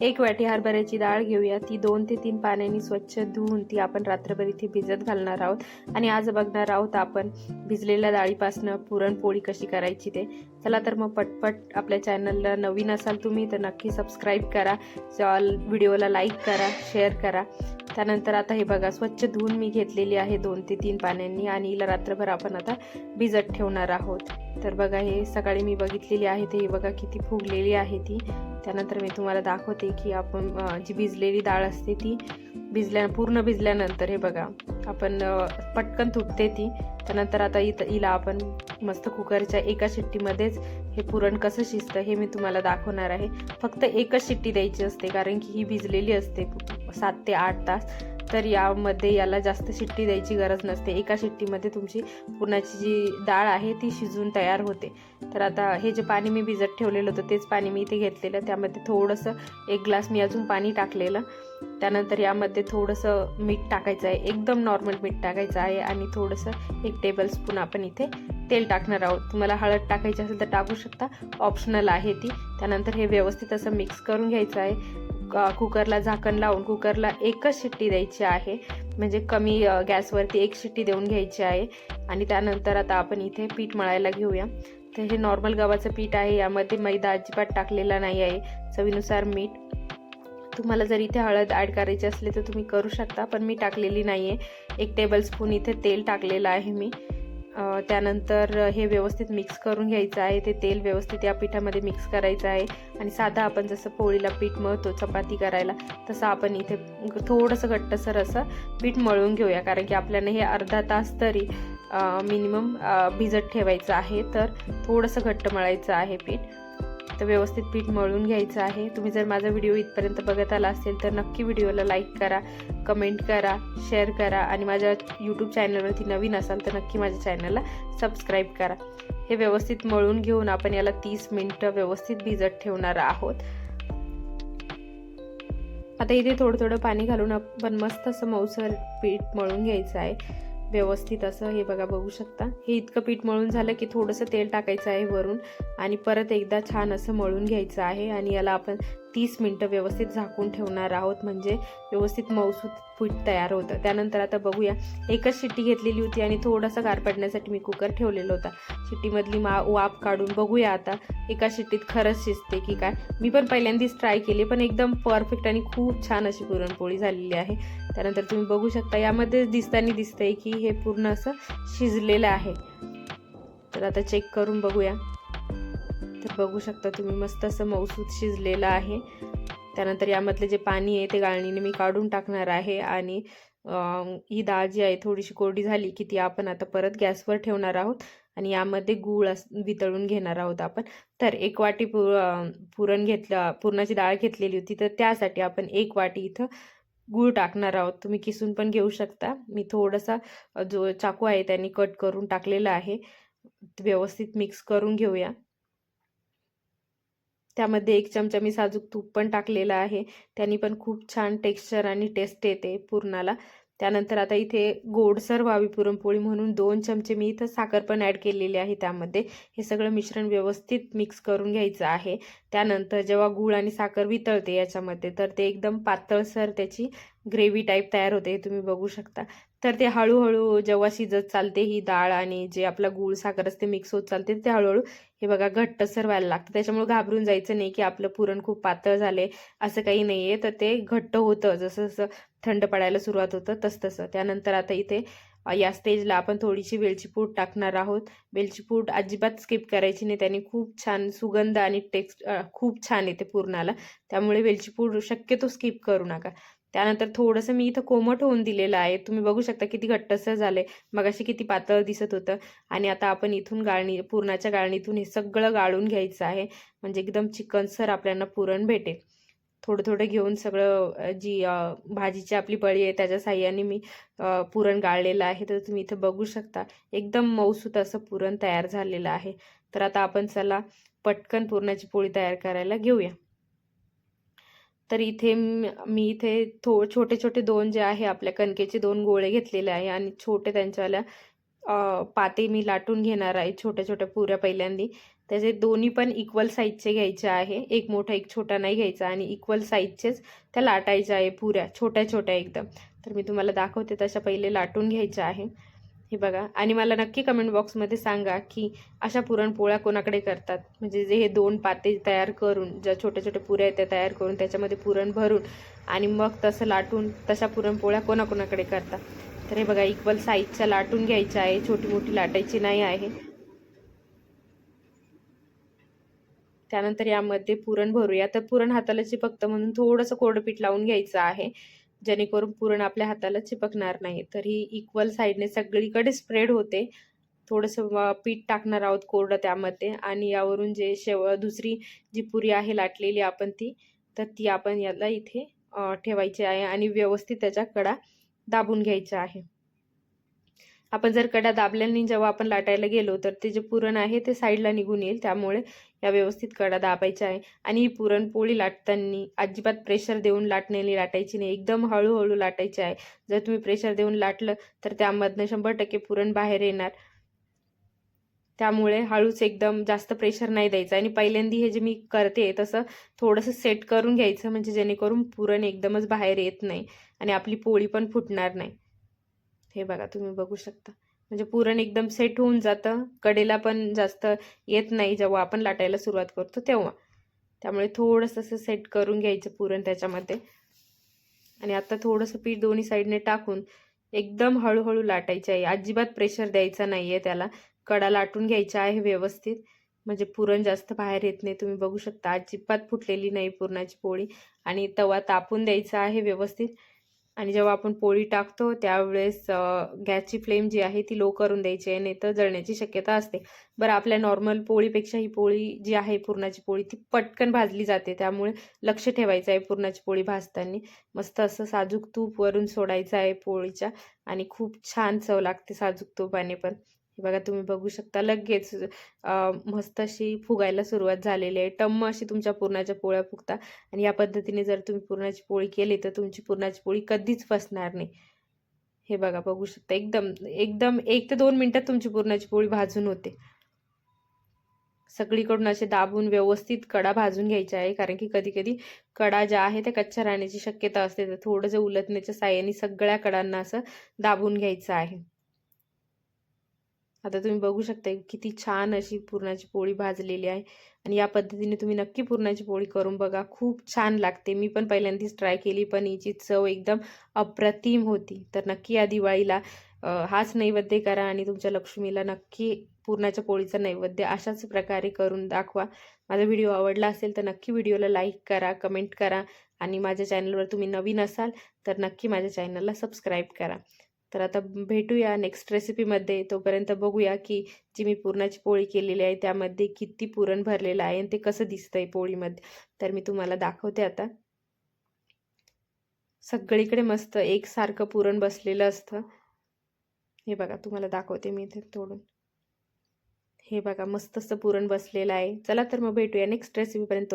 एक वाटी हरभऱ्याची डाळ घेऊया. ती दोन ते तीन पाण्याने स्वच्छ धुवून ती आपण रात्रभर इथे भिजत घालणार आहोत. आणि आज बघणार आहोत आपण भिजलेल्या डाळीपासनं पुरणपोळी कशी करायची ते. चला तर मग पटपट आपल्या चॅनलला नवीन असाल तुम्ही तर नक्की सबस्क्राईब करा. व्हिडिओला लाईक करा शेअर करा. त्यानंतर आता हे बघा स्वच्छ धुवून मी घेतलेली आहे दोन ते तीन पाण्यांनी आणि हिला रात्रभर आपण आता भिजत ठेवणार आहोत. तर बघा हे सकाळी मी बघितलेली आहे ते बघा किती फुगलेली आहे ती. त्यानंतर मी तुम्हाला दाखवते की आपण जी भिजलेली डाळ असते ती भिजल्या पूर्ण भिजल्यानंतर हे बघा आपण पटकन तुटते ती. त्यानंतर आता इथं हिला आपण मस्त कुकरच्या एका शिट्टीमध्येच हे पुरण कसं शिजतं हे मी तुम्हाला दाखवणार आहे. फक्त एकच शिट्टी द्यायची असते कारण की ही भिजलेली असते सात ते आठ तास. तर यामध्ये याला जास्त शिट्टी द्यायची गरज नसते. एका शिट्टीमध्ये तुमची पुरणाची जी डाळ आहे ती शिजून तयार होते. तर आता हे जे पाणी मी भिजत ठेवलेलं होतं तेच पाणी मी इथे घेतलेलं. त्यामध्ये थोडंसं एक ग्लास मी अजून पाणी टाकलेलं. त्यानंतर यामध्ये थोडंसं मीठ टाकायचं आहे. एकदम नॉर्मल मीठ टाकायचं आहे आणि थोडंसं एक टेबल स्पून आपण इथे तेल टाकणार आहोत. तुम्हाला हळद टाकायची असेल तर टाकू शकता. ऑप्शनल आहे ती. त्यानंतर हे व्यवस्थित असं मिक्स करून घ्यायचं आहे. कुकरला झाकण लावून कुकरला एकच शिट्टी द्यायची आहे. म्हणजे कमी गॅसवरती एक शिट्टी देऊन घ्यायची आहे. आणि त्यानंतर आता आपण इथे पीठ मळायला घेऊया. तर हे नॉर्मल गव्हाचं पीठ आहे. यामध्ये मैदा अजिबात टाकलेला नाही आहे. चवीनुसार मीठ. तुम्हाला जर इथे हळद ॲड करायची असली तर तुम्ही करू शकता पण मी टाकलेली नाही आहे एक टेबल स्पून इथे तेल टाकलेलं आहे मी. त्यानंतर हे व्यवस्थित मिक्स करून घ्यायचं आहे. ते तेल व्यवस्थित या पिठामध्ये मिक्स करायचं आहे. आणि साधा आपण जसं पोळीला पीठ मळतो चपाती करायला तसं आपण इथे थोडंसं घट्टसर असं पीठ मळून घेऊया. कारण की आपल्याला हे अर्धा तास तरी मिनिमम भिजत ठेवायचं आहे. तर थोडंसं घट्ट मळायचं आहे पीठ. तर व्यवस्थित पीठ मळून घ्यायचं आहे. तुम्ही जर माझा व्हिडिओ इथपर्यंत बघत आला असेल तर नक्की व्हिडिओला लाईक करा कमेंट करा शेअर करा आणि माझ्या यूट्यूब चॅनलवरती नवीन असाल तर नक्की माझ्या चॅनलला सबस्क्राईब करा. हे व्यवस्थित मळून घेऊन आपण याला तीस मिनटं व्यवस्थित भिजत ठेवणार आहोत. आता इथे थोडं थोडं पाणी घालून आपण मस्त असं मऊसर पीठ मळून घ्यायचं आहे. व्यवस्थित असं हे बघा बघू शकता. हे इतकं पीठ मळून झालं की थोडंसं तेल टाकायचं आहे वरून आणि परत एकदा छान असं मळून घ्यायचं आहे आणि याला आपण तीस मिनटं व्यवस्थित झाकून ठेवणार आहोत. म्हणजे व्यवस्थित मऊसूत पीठ तयार होतं. त्यानंतर आता बघूया. एकच शिट्टी घेतलेली होती आणि थोडासा गार पडण्यासाठी मी कुकर ठेवलेला होता. शिट्टीमधली मा वाफ काढून बघूया आता. एका शिट्टीत खरंच शिजते की काय? मी पण पहिल्यांदाच ट्राय केली पण एकदम परफेक्ट आणि खूप छान अशी पुरणपोळी झालेली आहे. त्यानंतर तुम्ही बघू शकता यामध्ये दिसताना दिसतंय की हे पूर्ण असं शिजलेलं आहे. तर आता चेक करून बघूया. तर बघू शकता तुम्ही मस्त असं मौसूद शिजलेलं आहे. त्यानंतर यामधलं जे पाणी आहे ते गाळणीने मी काढून टाकणार आहे आणि ही डाळ जी आहे थोडीशी कोरडी झाली की ती आपण आता परत गॅसवर ठेवणार आहोत आणि यामध्ये गूळ अस वितळून घेणार आहोत आपण. तर एक वाटी पु पुरण घेतलं पुरणाची डाळ घेतलेली होती तर त्यासाठी आपण एक वाटी इथं गूळ टाकणार आहोत. तुम्ही किसून पण घेऊ शकता. मी थोडासा जो चाकू आहे त्यांनी कट करून टाकलेला आहे. व्यवस्थित मिक्स करून घेऊया. त्यामध्ये एक चमचा मी साजूक तूप पण टाकलेलं आहे. त्यांनी पण खूप छान टेक्स्चर आणि टेस्ट येते पुरणाला. त्यानंतर आता इथे गोडसर व्हावी पुरणपोळी म्हणून दोन चमचे मी इथं साखर पण ॲड केलेली आहे त्यामध्ये. हे सगळं मिश्रण व्यवस्थित मिक्स करून घ्यायचं आहे. त्यानंतर जेव्हा गूळ आणि साखर वितळते याच्यामध्ये तर ते एकदम पातळसर त्याची ग्रेव्ही टाईप तयार होते हे तुम्ही बघू शकता. तर ते हळूहळू जेव्हा शिजत चालते ही डाळ आणि जे आपला गूळ साखर असते मिक्स होत चालते ते हळूहळू हे बघा घट्टसर व्हायला लागतं. त्याच्यामुळे घाबरून जायचं नाही की आपलं पुरण खूप पातळ झाले असं काही नाही आहे तर ते घट्ट होतं जसं जसं थंड पडायला सुरुवात होतं तस तसं. त्यानंतर आता इथे या स्टेजला आपण थोडीशी वेलची पूड टाकणार आहोत. वेलची पूड अजिबात स्किप करायची नाही. त्याने खूप छान सुगंध आणि टेक्स्ट खूप छान येते पुरणाला. त्यामुळे वेलची पूड शक्यतो स्किप करू नका. त्यानंतर थोडंसं मी इथं कोमट होऊन दिलेलं आहे. तुम्ही बघू शकता किती घट्टसर झालंय. मगाशी किती पातळ दिसत होतं. आणि आता आपण इथून गाळणी पुरणाच्या गाळणीतून हे सगळं गाळून घ्यायचं आहे. म्हणजे एकदम चिकनसर आपल्याला पुरण भेटेल. थोडं थोडं घेऊन सगळं जी भाजीची आपली बळी आहे त्याच्या साह्याने मी पुरण गाळलेलं आहे. तर तुम्ही इथं बघू शकता. एकदम मऊसूत असं पुरण तयार झालेलं आहे. तर आता आपण चला पटकन पुरणाची पोळी तयार करायला घेऊया. तर इथे मी इथे थो छोटे छोटे दोन जे आहे आपल्या कणकेचे दोन गोळे घेतलेले आहे आणि छोटे त्यांच्यावाल्या पाते मी लाटून घेणार आहे छोट्या छोट्या पुऱ्या पहिल्यांदी. त्याचे दोन्ही पण इक्वल साईजचे घ्यायचे आहे. एक मोठा एक छोटा नाही घ्यायचा आणि इक्वल साईजचेच त्या लाटायच्या आहे पुऱ्या छोट्या छोट्या एकदम. तर मी तुम्हाला दाखवते तशा पहिले लाटून घ्यायच्या आहे. हे बघा. आणि मला नक्की कमेंट बॉक्समध्ये सांगा की अशा पुरणपोळ्या कोणाकडे करतात? म्हणजे जे हे दोन पाते तयार करून ज्या छोट्या छोट्या पुऱ्या आहेत त्या तयार करून त्याच्यामध्ये पुरण भरून आणि मग तसं लाटून तशा पुरणपोळ्या कोणाकोणाकडे करतात? तर हे बघा इक्वल साईजच्या लाटून घ्यायच्या आहे. छोटी मोठी लाटायची नाही आहे. त्यानंतर यामध्ये पुरण भरूया. तर पुरण हाताला चिपकतं म्हणून थोडंसं कोरडं पीठ लावून घ्यायचं आहे. जेणेकरून पुरण आपल्या हाताला चिपकणार नाही. तर ही इक्वल साईडने सगळीकडे स्प्रेड होते. थोडंसं पीठ टाकणार आहोत कोरडं त्यामध्ये आणि यावरून जे शेव दुसरी जी पुरी आहे लाटलेली आपण ती तर ती आपण याला इथे ठेवायची आहे आणि व्यवस्थित त्याच्या कडा दाबून घ्यायच्या आहे. आपण जर कडा दाबल्याने जेव्हा आपण लाटायला गेलो तर ते जे पुरण आहे ते साईडला निघून येईल. त्यामुळे या व्यवस्थित कडा दाबायचा आहे. आणि ही पुरणपोळी लाटताना अजिबात प्रेशर देऊन लाटण्याने लाटायची नाही. एकदम हळूहळू लाटायची आहे. जर तुम्ही प्रेशर देऊन लाटलं तर त्यामधनं शंभर टक्के पुरण बाहेर येणार. त्यामुळे हळूच एकदम जास्त प्रेशर नाही द्यायचं. आणि पहिल्यांदी हे जे मी करते तसं थोडंसं सेट करून घ्यायचं म्हणजे जेणेकरून पुरण एकदमच बाहेर येत नाही. आणि आपली पोळी पण फुटणार नाही. हे बघा तुम्ही बघू शकता. म्हणजे पुरण एकदम सेट होऊन जातं. कडेला पण जास्त येत नाही. जेव्हा आपण लाटायला सुरुवात करतो तेव्हा. त्यामुळे थोडंसं असं सेट करून घ्यायचं पुरण त्याच्यामध्ये. आणि आता थोडंसं पीठ दोन्ही साईडने टाकून एकदम हळूहळू लाटायचं आहे. अजिबात प्रेशर द्यायचा नाही आहे त्याला. कडा लाटून घ्यायचा आहे व्यवस्थित. म्हणजे पुरण जास्त बाहेर येत नाही. तुम्ही बघू शकता. अजिबात फुटलेली नाही पुरणाची पोळी. आणि तवा तापून द्यायचा आहे व्यवस्थित. आणि जेव्हा आपण पोळी टाकतो त्यावेळेस गॅसची फ्लेम जी आहे ती लो करून द्यायची आहे नाही तर जळण्याची शक्यता असते. बरं आपल्या नॉर्मल पोळीपेक्षा ही पोळी जी आहे पुरणाची पोळी ती पटकन भाजली जाते. त्यामुळे लक्ष ठेवायचं आहे पुरणाची पोळी भाजताना. मस्त असं साजूक तूप वरून सोडायचं आहे पोळीच्या आणि खूप छान चव लागते साजूक तूपाने पण. बघा तुम्ही बघू शकता लगेच मस्त अशी फुगायला सुरुवात झालेली आहे. टम्म अशी तुमच्या पुरणाच्या पोळ्या फुगता आणि या पद्धतीने जर तुम्ही पुरणाची पोळी केली तर तुमची पुरणाची पोळी कधीच फसणार नाही. हे बघा बघू शकता एकदम एकदम एक ते दोन मिनटात तुमची पुरणाची पोळी भाजून होते. सगळीकडून असे दाबून व्यवस्थित कडा भाजून घ्यायच्या आहे कारण की कधी कधी कडा ज्या आहे त्या कच्च्या राहण्याची शक्यता असते. तर थोडंसं उलटण्याच्या साह्याने सगळ्या कडांना असं दाबून घ्यायचं आहे. आता तुम्ही बघू शकता किती छान अशी पुरणाची पोळी भाजलेली आहे. आणि या पद्धतीने तुम्ही नक्की पुरणाची पोळी करून बघा. खूप छान लागते. मी पण पहिल्यांदाच ट्राय केली पण हिची चव एकदम अप्रतिम होती. तर नक्की या दिवाळीला हाच नैवेद्य करा आणि तुमच्या लक्ष्मीला नक्की पुरणाच्या पोळीचा नैवेद्य अशाच प्रकारे करून दाखवा. माझा व्हिडिओ आवडला असेल तर नक्की व्हिडिओला लाईक करा कमेंट करा आणि माझ्या चॅनलवर तुम्ही नवीन असाल तर नक्की माझ्या चॅनलला सबस्क्राईब करा. तर आता भेटूया नेक्स्ट रेसिपीमध्ये तोपर्यंत बघूया की जी मी पुरणाची पोळी केलेली आहे त्यामध्ये किती पुरण भरलेलं आहे आणि ते कसं दिसतंय पोळीमध्ये. तर मी तुम्हाला दाखवते आता. सगळीकडे मस्त एकसारखं पुरण बसलेलं असतं. हे बघा तुम्हाला दाखवते मी इथे तोडून. हे बघा मस्त असं पुरण बसलेलं आहे. चला तर मग भेटूया नेक्स्ट रेसिपीपर्यंत